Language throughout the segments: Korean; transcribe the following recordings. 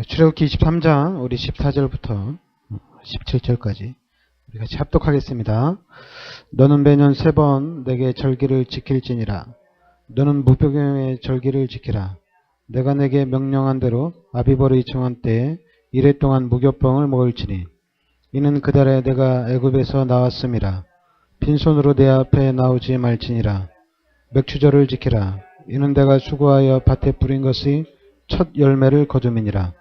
네, 출애굽기 23장 우리 14절부터 17절까지 우리 같이 합독하겠습니다. 너는 매년 세 번 내게 절기를 지킬지니라. 너는 무병의 절기를 지키라. 내가 내게 명령한 대로 아비벌의 정한 때에 이래 동안 무교병을 먹을지니 이는 그달에 내가 애굽에서 나왔음이라. 빈손으로 내 앞에 나오지 말지니라. 맥추절을 지키라. 이는 내가 수고하여 밭에 뿌린 것이 첫 열매를 거둠이니라.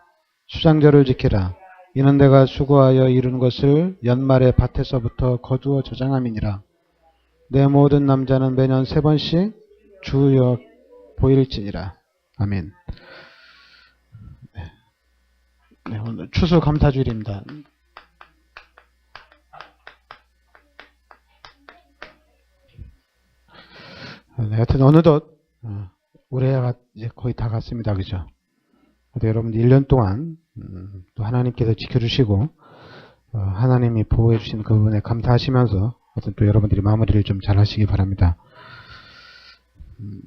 수장절을 지키라. 이는 내가 수고하여 이룬 것을 연말에 밭에서부터 거두어 저장함이니라. 내 모든 남자는 매년 세 번씩 주여 보일지니라. 아멘. 네. 네, 오늘 추수 감사주일입니다. 네, 하여튼 어느덧 어, 올해가 이제 거의 다 갔습니다. 그죠? 여러분들 1년 동안 음, 또 하나님께서 지켜주시고 어, 하나님이 보호해 주신 그 부분에 감사하시면서 하여튼 또 여러분들이 마무리를 좀 잘 하시기 바랍니다. 음,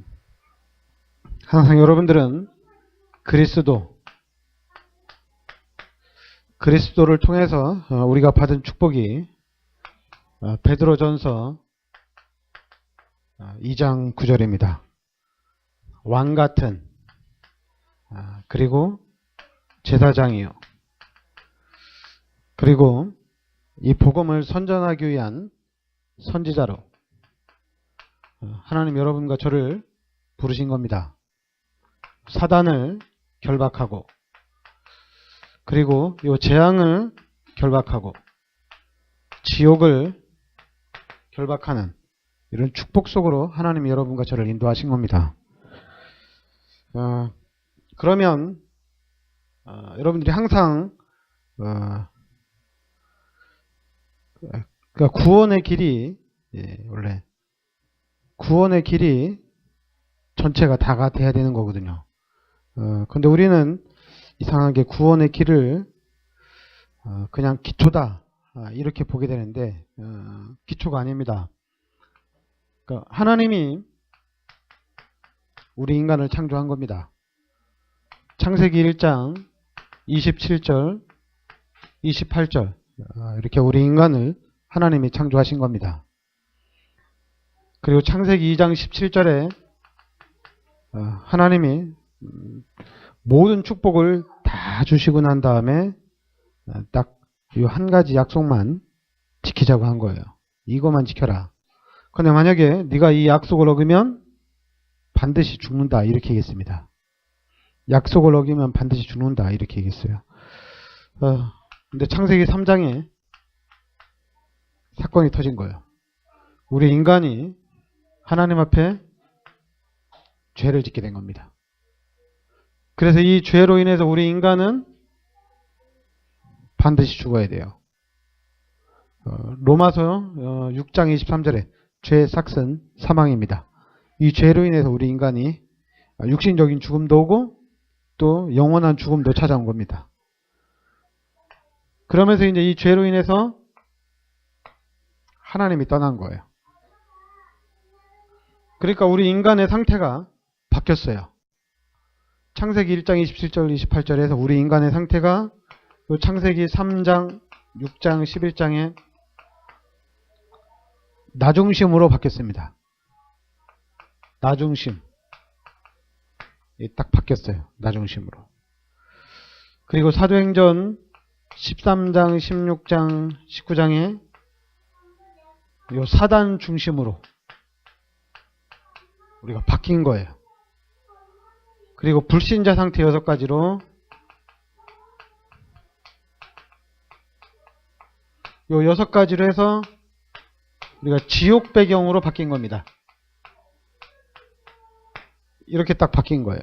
항상 여러분들은 그리스도 그리스도를 통해서 어, 우리가 받은 축복이 어, 베드로전서 어, 2장 9절입니다. 왕 같은 아, 그리고 제사장이요. 그리고 이 복음을 선전하기 위한 선지자로 어, 하나님 여러분과 저를 부르신 겁니다. 사단을 결박하고 그리고 이 재앙을 결박하고 지옥을 결박하는 이런 축복 속으로 하나님 여러분과 저를 인도하신 겁니다. 어, 그러면 어, 여러분들이 항상 어, 그러니까 구원의 길이 예, 원래 구원의 길이 전체가 다가 돼야 되는 거거든요. 어, 근데 우리는 이상하게 구원의 길을 어, 그냥 기초다 아, 이렇게 보게 되는데 어, 기초가 아닙니다. 그러니까 하나님이 우리 인간을 창조한 겁니다. 창세기 1장 27절, 28절 아, 이렇게 우리 인간을 하나님이 창조하신 겁니다. 그리고 창세기 2장 17절에 어, 하나님이 음, 모든 축복을 다 주시고 난 다음에 어, 딱이 한 가지 약속만 지키자고 한 거예요. 이거만 지켜라. 근데 만약에 네가 이 약속을 어기면 반드시 죽는다 이렇게 얘기했습니다. 약속을 어기면 반드시 죽는다 이렇게 얘기했어요. 어, 근데 창세기 3장에 사건이 터진 거예요. 우리 인간이 하나님 앞에 죄를 짓게 된 겁니다. 그래서 이 죄로 인해서 우리 인간은 반드시 죽어야 돼요. 어, 로마서 어, 6장 23절에 죄의 삭은 사망입니다. 이 죄로 인해서 우리 인간이 육신적인 죽음도 오고 또 영원한 죽음도 찾아온 겁니다. 그러면서 이제 이 죄로 인해서 하나님이 떠난 거예요. 그러니까 우리 인간의 상태가 바뀌었어요. 창세기 1장 27절 28절에서 우리 인간의 상태가 요 창세기 3장 6장 11장에 나중심으로 바뀌었습니다. 나중심. 딱 바뀌었어요. 나중심으로. 그리고 사도행전 13장, 16장, 19장에 요 사단 중심으로 우리가 바뀐 거예요. 그리고 불신자 상태 여섯 가지로 요 여섯 가지로 해서 우리가 지옥 배경으로 바뀐 겁니다. 이렇게 딱 바뀐 거예요.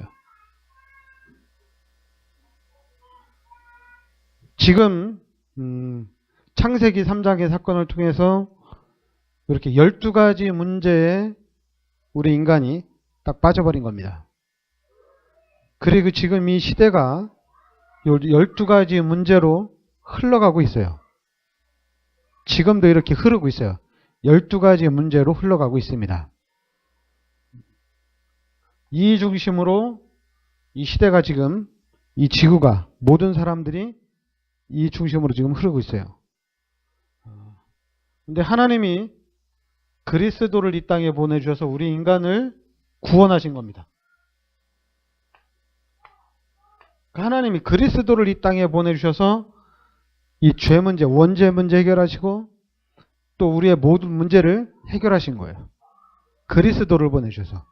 지금 음, 창세기 3장의 사건을 통해서 이렇게 12가지 문제에 우리 인간이 딱 빠져버린 겁니다. 그리고 지금 이 시대가 12가지 문제로 흘러가고 있어요. 지금도 이렇게 흐르고 있어요. 12가지 문제로 흘러가고 있습니다. 이 중심으로 이 시대가 지금 이 지구가 모든 사람들이 이 중심으로 지금 흐르고 있어요. 근데 하나님이 그리스도를 이 땅에 보내주셔서 우리 인간을 구원하신 겁니다. 그 하나님이 그리스도를 이 땅에 보내주셔서 이 죄 문제, 원죄 문제 해결하시고 또 우리의 모든 문제를 해결하신 거예요. 그리스도를 보내주셔서.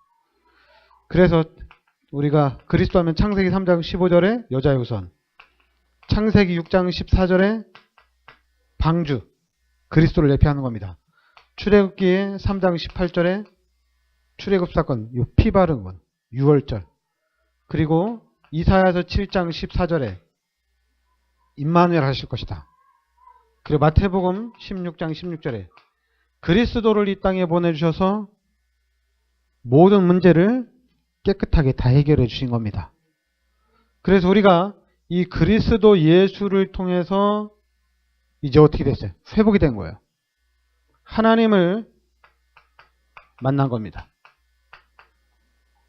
그래서 우리가 그리스도 하면 창세기 3장 15절에 여자의 우선, 창세기 6장 14절에 방주, 그리스도를 예표하는 겁니다. 출애굽기 3장 18절에 출애굽 사건, 요 피 바른 건 6월절. 그리고 이사야서 7장 14절에 임마누엘 하실 것이다. 그리고 마태복음 16장 16절에 그리스도를 이 땅에 보내주셔서 모든 문제를 깨끗하게 다 해결해 주신 겁니다. 그래서 우리가 이 그리스도 예수를 통해서 이제 어떻게 됐어요? 회복이 된 거예요. 하나님을 만난 겁니다.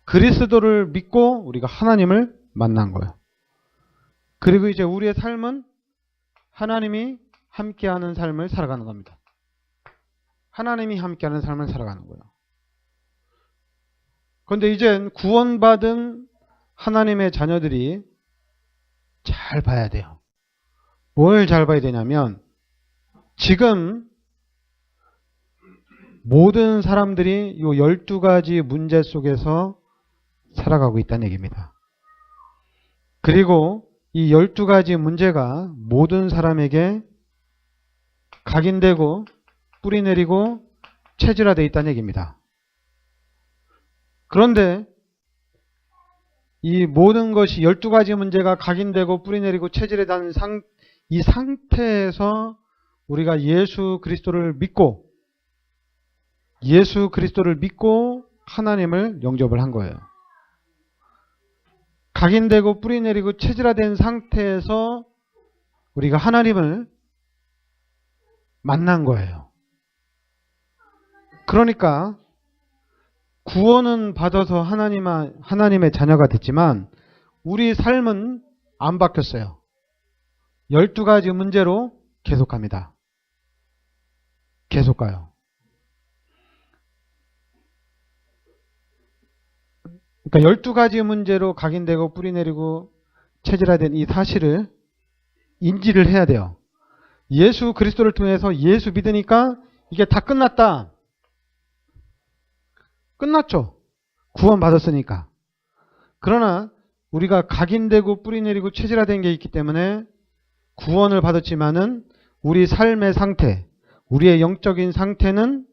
그리스도를 믿고 우리가 하나님을 만난 거예요. 그리고 이제 우리의 삶은 하나님이 함께하는 삶을 살아가는 겁니다. 하나님이 함께하는 삶을 살아가는 거예요. 그런데 이젠 구원받은 하나님의 자녀들이 잘 봐야 돼요. 뭘 잘 봐야 되냐면 지금 모든 사람들이 이 12가지 문제 속에서 살아가고 있다는 얘기입니다. 그리고 이 12가지 문제가 모든 사람에게 각인되고 뿌리내리고 체질화되어 있다는 얘기입니다. 그런데 이 모든 것이 12가지 문제가 각인되고 뿌리내리고 체질화된 상, 이 상태에서 우리가 예수 그리스도를 믿고 예수 그리스도를 믿고 하나님을 영접을 한 거예요. 각인되고 뿌리내리고 체질화된 상태에서 우리가 하나님을 만난 거예요. 그러니까 구원은 받아서 하나님, 하나님의 자녀가 됐지만 우리 삶은 안 바뀌었어요. 12가지 문제로 계속합니다. 계속 가요. 그러니까 12가지 문제로 각인되고 뿌리내리고 체질화된 이 사실을 인지를 해야 돼요. 예수 그리스도를 통해서 예수 믿으니까 이게 다 끝났다. 끝났죠. 구원 받았으니까. 그러나 우리가 각인되고 뿌리내리고 체질화된 게 있기 때문에 구원을 받았지만은 우리 삶의 상태, 우리의 영적인 상태는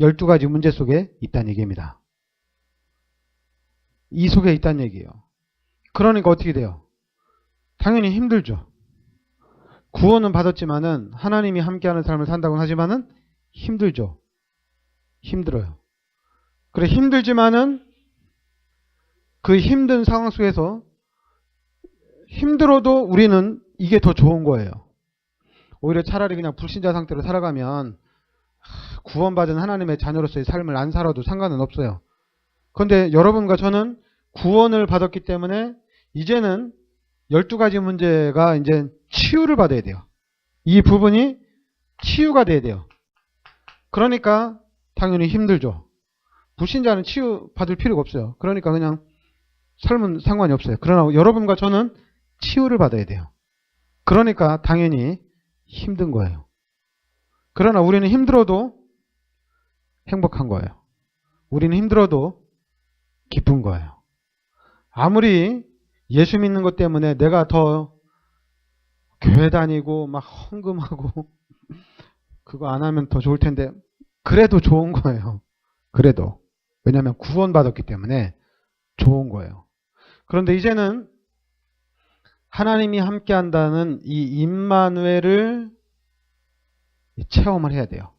12가지 문제 속에 있다는 얘기입니다. 이 속에 있다는 얘기예요. 그러니까 어떻게 돼요? 당연히 힘들죠. 구원은 받았지만은 하나님이 함께하는 삶을 산다고 하지만은 힘들죠. 힘들어요. 그래 힘들지만은 그 힘든 상황 속에서 힘들어도 우리는 이게 더 좋은 거예요. 오히려 차라리 그냥 불신자 상태로 살아가면 구원받은 하나님의 자녀로서의 삶을 안 살아도 상관은 없어요. 그런데 여러분과 저는 구원을 받았기 때문에 이제는 12가지 문제가 이제 치유를 받아야 돼요. 이 부분이 치유가 돼야 돼요. 그러니까 당연히 힘들죠. 불신자는 치유 받을 필요가 없어요. 그러니까 그냥 삶은 상관이 없어요. 그러나 여러분과 저는 치유를 받아야 돼요. 그러니까 당연히 힘든 거예요. 그러나 우리는 힘들어도 행복한 거예요. 우리는 힘들어도 기쁜 거예요. 아무리 예수 믿는 것 때문에 내가 더 교회 다니고 막 헌금하고 그거 안 하면 더 좋을 텐데 그래도 좋은 거예요. 그래도 왜냐하면 구원받았기 때문에 좋은 거예요. 그런데 이제는 하나님이 함께한다는 이 임마누엘을 체험을 해야 돼요.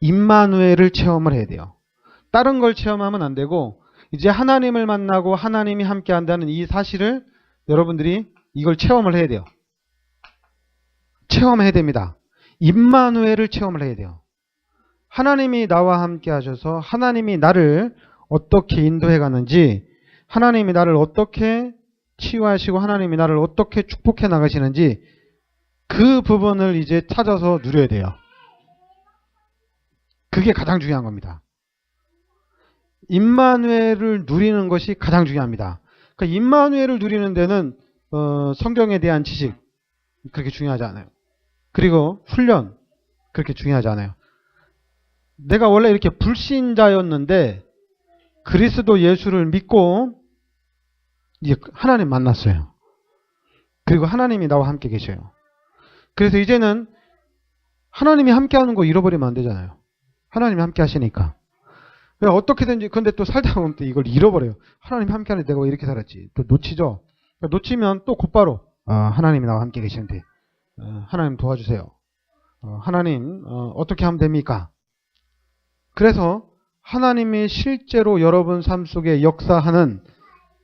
임마누엘을 체험을 해야 돼요. 다른 걸 체험하면 안 되고 이제 하나님을 만나고 하나님이 함께한다는 이 사실을 여러분들이 이걸 체험을 해야 돼요. 체험해야 됩니다. 임마누엘을 체험을 해야 돼요. 하나님이 나와 함께 하셔서 하나님이 나를 어떻게 인도해 가는지 하나님이 나를 어떻게 치유하시고 하나님이 나를 어떻게 축복해 나가시는지 그 부분을 이제 찾아서 누려야 돼요. 그게 가장 중요한 겁니다. 임마누엘을 누리는 것이 가장 중요합니다. 그러니까 임마누엘을 누리는 데는 어, 성경에 대한 지식 그렇게 중요하지 않아요. 그리고 훈련 그렇게 중요하지 않아요. 내가 원래 이렇게 불신자였는데 그리스도 예수를 믿고 이제 하나님 만났어요. 그리고 하나님이 나와 함께 계셔요. 그래서 이제는 하나님이 함께 하는 거 잃어버리면 안 되잖아요. 하나님이 함께 하시니까. 어떻게든지 근데 또 살다 보면 또 이걸 잃어버려요. 하나님 함께 하는데 내가 왜 이렇게 살았지? 또 놓치죠. 그러니까 놓치면 또 곧바로 아, 하나님이 나와 함께 계시는데 어, 하나님 도와주세요. 어, 하나님 어, 떻게 하면 됩니까? 그래서 하나님이 실제로 여러분 삶 속에 역사하는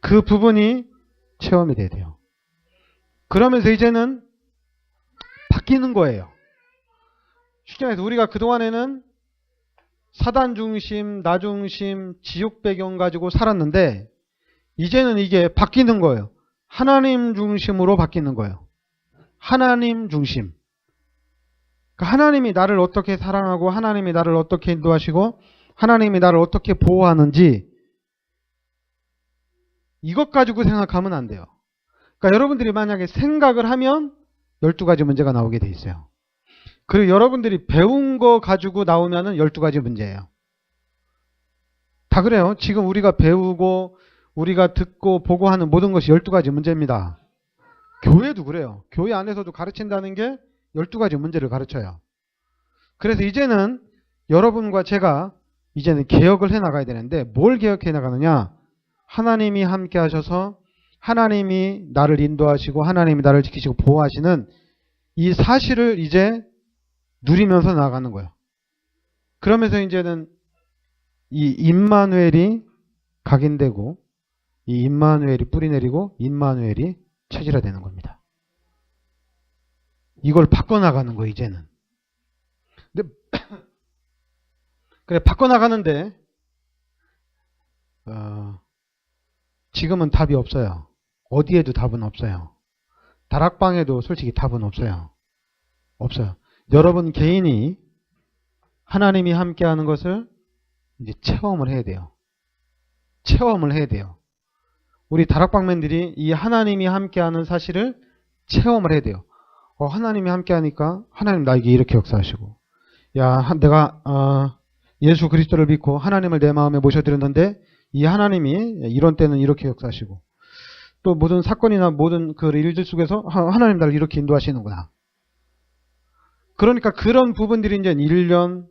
그 부분이 체험이 돼야 돼요. 그러면서 이제는 바뀌는 거예요. 쉽게 말해서 우리가 그동안에는 사단 중심, 나 중심, 지옥 배경 가지고 살았는데 이제는 이게 바뀌는 거예요. 하나님 중심으로 바뀌는 거예요. 하나님 중심. 그러니까 하나님이 나를 어떻게 사랑하고 하나님이 나를 어떻게 인도하시고 하나님이 나를 어떻게 보호하는지 이것 가지고 생각하면 안 돼요. 그러니까 여러분들이 만약에 생각을 하면 12가지 문제가 나오게 돼 있어요. 그리고 여러분들이 배운 거 가지고 나오면은 12가지 문제예요. 다 그래요. 지금 우리가 배우고 우리가 듣고 보고 하는 모든 것이 12가지 문제입니다. 교회도 그래요. 교회 안에서도 가르친다는 게 12가지 문제를 가르쳐요. 그래서 이제는 여러분과 제가 이제는 개혁을 해 나가야 되는데 뭘 개혁해 나가느냐? 하나님이 함께 하셔서 하나님이 나를 인도하시고 하나님이 나를 지키시고 보호하시는 이 사실을 이제 누리면서 나가는 거예요. 그러면서 이제는 이 임마누엘이 각인되고 이 임마누엘이 뿌리 내리고 임마누엘이 체질화되는 겁니다. 이걸 바꿔나가는 거예요, 이제는. 근데 그래 바꿔나가는데 어, 지금은 답이 없어요. 어디에도 답은 없어요. 다락방에도 솔직히 답은 없어요. 없어요. 여러분 개인이 하나님이 함께하는 것을 이제 체험을 해야 돼요. 체험을 해야 돼요. 우리 다락방맨들이 이 하나님이 함께하는 사실을 체험을 해야 돼요. 어, 하나님이 함께하니까 하나님 나에게 이렇게 역사하시고, 야 내가 어, 예수 그리스도를 믿고 하나님을 내 마음에 모셔드렸는데 이 하나님이 이런 때는 이렇게 역사하시고 또 모든 사건이나 모든 그 일들 속에서 하나님 나를 이렇게 인도하시는구나. 그러니까 그런 부분들이 이제 1년,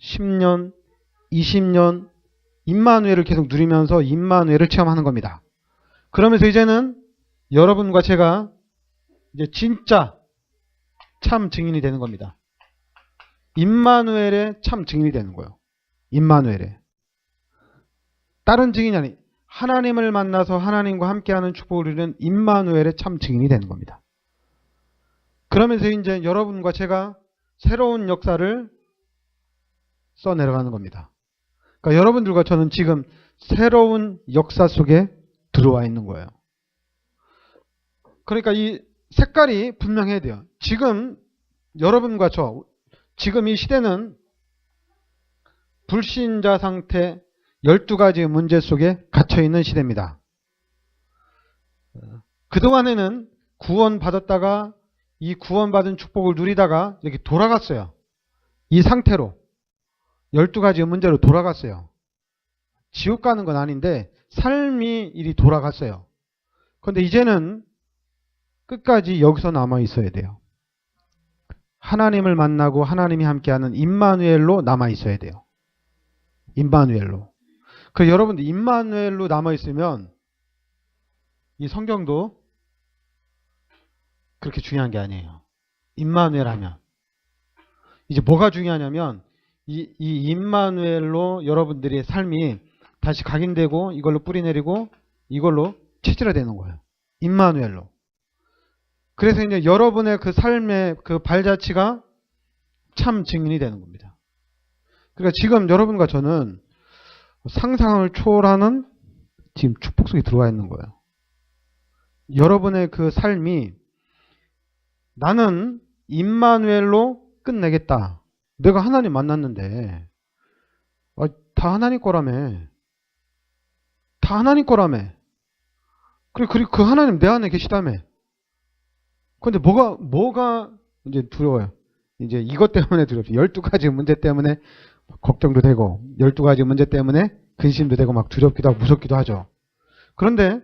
10년, 20년 임마누엘을 계속 누리면서 임마누엘을 체험하는 겁니다. 그러면서 이제는 여러분과 제가 이제 진짜 참 증인이 되는 겁니다. 임마누엘의 참 증인이 되는 거예요. 임마누엘의. 다른 증인이 아니 하나님을 만나서 하나님과 함께하는 축복을 누리는 임마누엘의 참 증인이 되는 겁니다. 그러면서 이제 여러분과 제가 새로운 역사를 써내려가는 겁니다. 그러니까 여러분들과 저는 지금 새로운 역사 속에 들어와 있는 거예요. 그러니까 이 색깔이 분명해야 돼요. 지금 여러분과 저, 지금 이 시대는 불신자 상태, 12가지 문제 속에 갇혀있는 시대입니다. 그동안에는 구원받았다가 이 구원받은 축복을 누리다가 이렇게 돌아갔어요. 이 상태로 12가지 문제로 돌아갔어요. 지옥 가는 건 아닌데 삶이 이리 돌아갔어요. 그런데 이제는 끝까지 여기서 남아 있어야 돼요. 하나님을 만나고 하나님이 함께하는 임마누엘로 남아 있어야 돼요. 임마누엘로. 그 여러분들 임마누엘로 남아 있으면 이 성경도 그렇게 중요한 게 아니에요. 임마누엘 하면 이제 뭐가 중요하냐면 이, 이 임마누엘로 여러분들의 삶이 다시 각인되고 이걸로 뿌리내리고 이걸로 체질화되는 거예요. 임마누엘로. 그래서 이제 여러분의 그 삶의 그 발자취가 참 증인이 되는 겁니다. 그러니까 지금 여러분과 저는 상상을 초월하는 지금 축복 속에 들어와 있는 거예요. 여러분의 그 삶이 나는 임마누엘로 끝내겠다. 내가 하나님 만났는데 아, 다 하나님 거라며. 다 하나님 거라며. 그리고 그 하나님 내 안에 계시다며. 근데 뭐가 뭐가 이제 두려워요. 이제 이것 때문에 두렵죠. 12가지 문제 때문에 걱정도 되고 12가지 문제 때문에 근심도 되고 막 두렵기도 하고 무섭기도 하죠. 그런데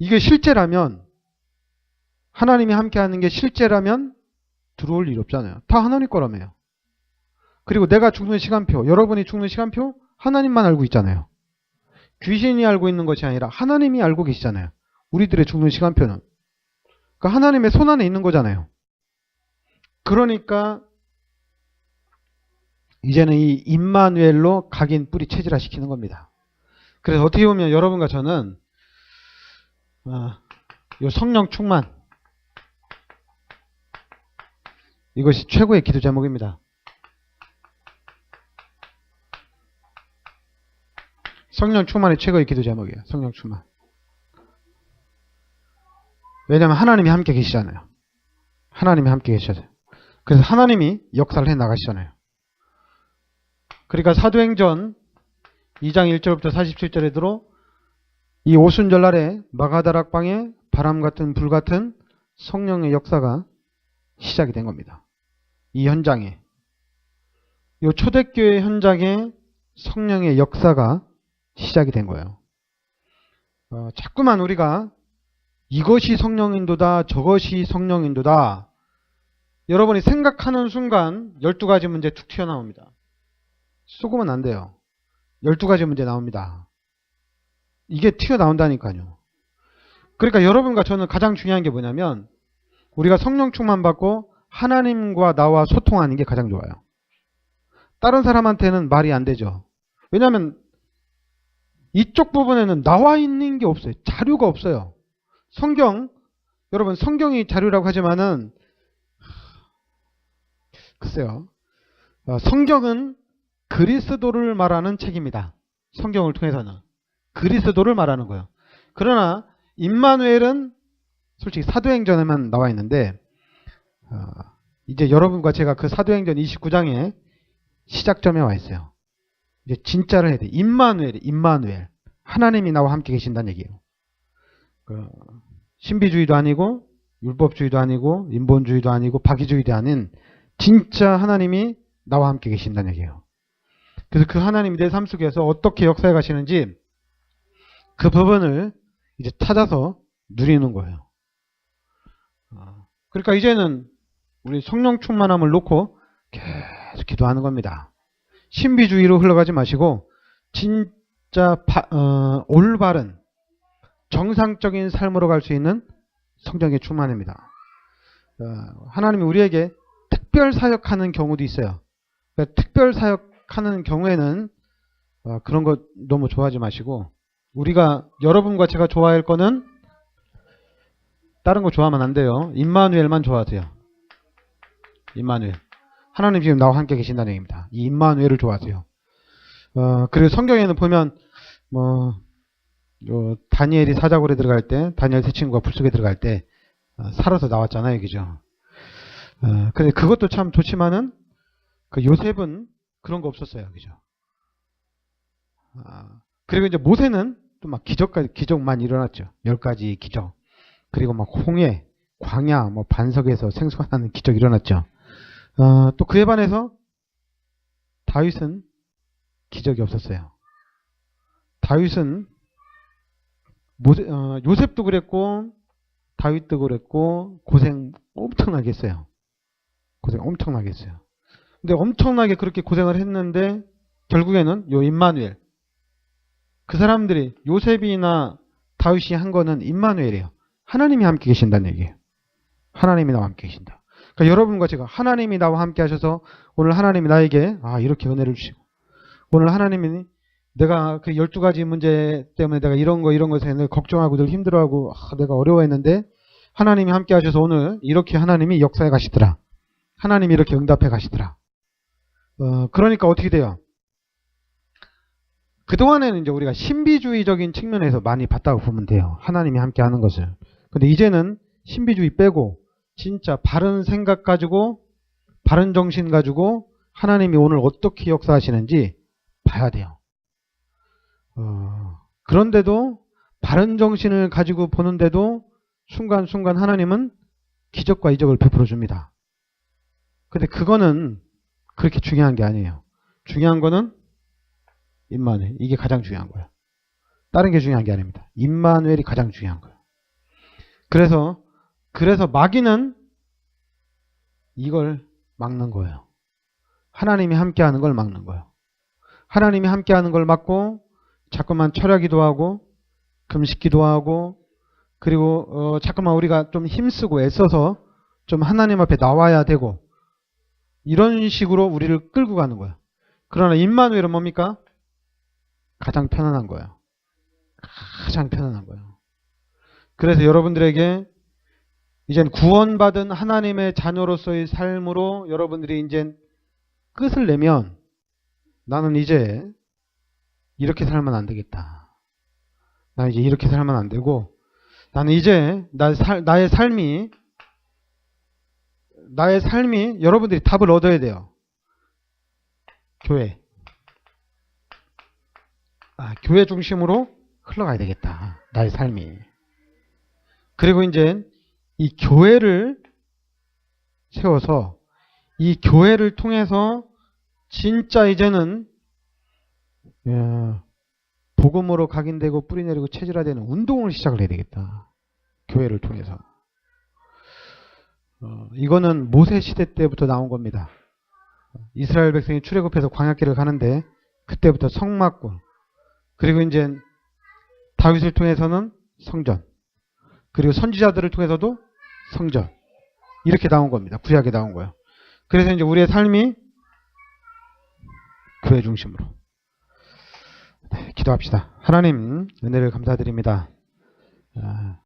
이게 실제라면 하나님이 함께 하는 게 실제라면 들어올 일 없잖아요. 다 하나님 거라며요. 그리고 내가 죽는 시간표, 여러분이 죽는 시간표 하나님만 알고 있잖아요. 귀신이 알고 있는 것이 아니라 하나님이 알고 계시잖아요. 우리들의 죽는 시간표는. 그러니까 하나님의 손 안에 있는 거잖아요. 그러니까 이제는 이 임마누엘로 각인 뿌리 체질화 시키는 겁니다. 그래서 어떻게 보면 여러분과 저는 어, 요 성령 충만 이것이 최고의 기도 제목입니다. 성령 충만이 최고의 기도 제목이에요. 성령 충만. 왜냐하면 하나님이 함께 계시잖아요. 하나님이 함께 계셔요. 그래서 하나님이 역사를 해 나가시잖아요. 그러니까 사도행전 2장 1절부터 47절에 들어 이 오순절 날에 마가다락방에 바람 같은 불 같은 성령의 역사가 시작이 된 겁니다. 이 현장에 이 초대교회 현장에 성령의 역사가 시작이 된 거예요. 어, 자꾸만 우리가 이것이 성령인도다 저것이 성령인도다 여러분이 생각하는 순간 12가지 문제 툭 튀어나옵니다. 속으면 안 돼요. 12가지 문제 나옵니다. 이게 튀어나온다니까요. 그러니까 여러분과 저는 가장 중요한 게 뭐냐면 우리가 성령 충만 받고 하나님과 나와 소통하는 게 가장 좋아요. 다른 사람한테는 말이 안 되죠. 왜냐하면 이쪽 부분에는 나와 있는 게 없어요. 자료가 없어요. 성경, 여러분 성경이 자료라고 하지만은 글쎄요. 어, 성경은 그리스도를 말하는 책입니다. 성경을 통해서는 그리스도를 말하는 거예요. 그러나 임마누엘은 솔직히 사도행전에만 나와 있는데 어, 이제 여러분과 제가 그 사도행전 29장에 시작점에 와 있어요. 이제 진짜를 해야 돼. 임마누엘, 임마누엘. 하나님이 나와 함께 계신다는 얘기예요. 그 신비주의도 아니고 율법주의도 아니고 인본주의도 아니고 박의주의도 아닌 진짜 하나님이 나와 함께 계신다는 얘기예요. 그래서 그 하나님이 내 삶 속에서 어떻게 역사해 가시는지 그 부분을 이제 찾아서 누리는 거예요. 어, 그러니까 이제는 우리 성령 충만함을 놓고 계속 기도하는 겁니다. 신비주의로 흘러가지 마시고 진짜 바- 어, 올바른 정상적인 삶으로 갈 수 있는 성령의 충만입니다. 어, 하나님이 우리에게 특별 사역하는 경우도 있어요. 그러니까 특별 사역하는 경우에는 어, 그런 거 너무 좋아하지 마시고 우리가 여러분과 제가 좋아할 거는 다른 거 좋아하면 안 돼요. 임마누엘만 좋아하세요. 임마누엘. 하나님 지금 나와 함께 계신다는 얘기입니다. 이 임마누엘을 좋아하세요. 어, 그리고 성경에는 보면 뭐 요, 다니엘이 사자굴에 들어갈 때 다니엘 세 친구가 불속에 들어갈 때 어, 살아서 나왔잖아요, 그죠? 어, 근데 그것도 참 좋지만은 그 요셉은 그런 거 없었어요, 그죠? 아, 그리고 이제 모세는 또 막 기적까지 기적만 일어났죠. 열 가지 기적. 그리고 막 홍해, 광야, 뭐 반석에서 생수가 나는 기적 일어났죠. 어, 또 그에 반해서 다윗은 기적이 없었어요. 다윗은 모세, 어, 요셉도 그랬고 다윗도 그랬고 고생 엄청나게 했어요. 고생 엄청나게 했어요. 근데 엄청나게 그렇게 고생을 했는데 결국에는 요 임마누엘 그 사람들이 요셉이나 다윗이 한 거는 임마누엘이에요. 하나님이 함께 계신다는 얘기예요. 하나님이 나와 함께 계신다. 그러니까 여러분과 제가 하나님이 나와 함께 하셔서 오늘 하나님이 나에게 아 이렇게 은혜를 주시고 오늘 하나님이 내가 그 12가지 문제 때문에 내가 이런 거 이런 것에 늘 걱정하고 늘 힘들어하고 아, 내가 어려워했는데 하나님이 함께 하셔서 오늘 이렇게 하나님이 역사해 가시더라. 하나님이 이렇게 응답해 가시더라. 어, 그러니까 어떻게 돼요? 그동안에는 이제 우리가 신비주의적인 측면에서 많이 봤다고 보면 돼요. 하나님이 함께 하는 것을. 근데 이제는 신비주의 빼고 진짜 바른 생각 가지고 바른 정신 가지고 하나님이 오늘 어떻게 역사하시는지 봐야 돼요. 어, 그런데도 바른 정신을 가지고 보는데도 순간순간 하나님은 기적과 이적을 베풀어 줍니다. 근데 그거는 그렇게 중요한 게 아니에요. 중요한 거는 임마누엘. 이게 가장 중요한 거예요. 다른 게 중요한 게 아닙니다. 임마누엘이 가장 중요한 거예요. 그래서 그래서 마귀는 이걸 막는 거예요. 하나님이 함께하는 걸 막는 거예요. 하나님이 함께하는 걸 막고 자꾸만 철야기도 하고 금식기도 하고 그리고 어, 자꾸만 우리가 좀 힘쓰고 애써서 좀 하나님 앞에 나와야 되고 이런 식으로 우리를 끌고 가는 거예요. 그러나 임마누엘은 뭡니까? 가장 편안한 거예요. 가장 편안한 거예요. 그래서 여러분들에게 이젠 구원받은 하나님의 자녀로서의 삶으로 여러분들이 이제 끝을 내면 나는 이제 이렇게 살면 안 되겠다. 나는 이제 이렇게 살면 안 되고 나는 이제 나 살- 나의 삶이 나의 삶이 여러분들이 답을 얻어야 돼요. 교회. 아, 교회 중심으로 흘러가야 되겠다. 나의 삶이. 그리고 이제 이 교회를 세워서 이 교회를 통해서 진짜 이제는 야, 복음으로 각인되고 뿌리내리고 체질화되는 운동을 시작을 해야 되겠다. 교회를 통해서. 어, 이거는 모세 시대 때부터 나온 겁니다. 이스라엘 백성이 출애굽해서 광야길을 가는데 그때부터 성막군 그리고 이제 다윗을 통해서는 성전 그리고 선지자들을 통해서도 성전 이렇게 나온 겁니다. 구약에 나온 거예요. 그래서 이제 우리의 삶이 교회 중심으로 네, 기도합시다. 하나님 은혜를 감사드립니다. 아,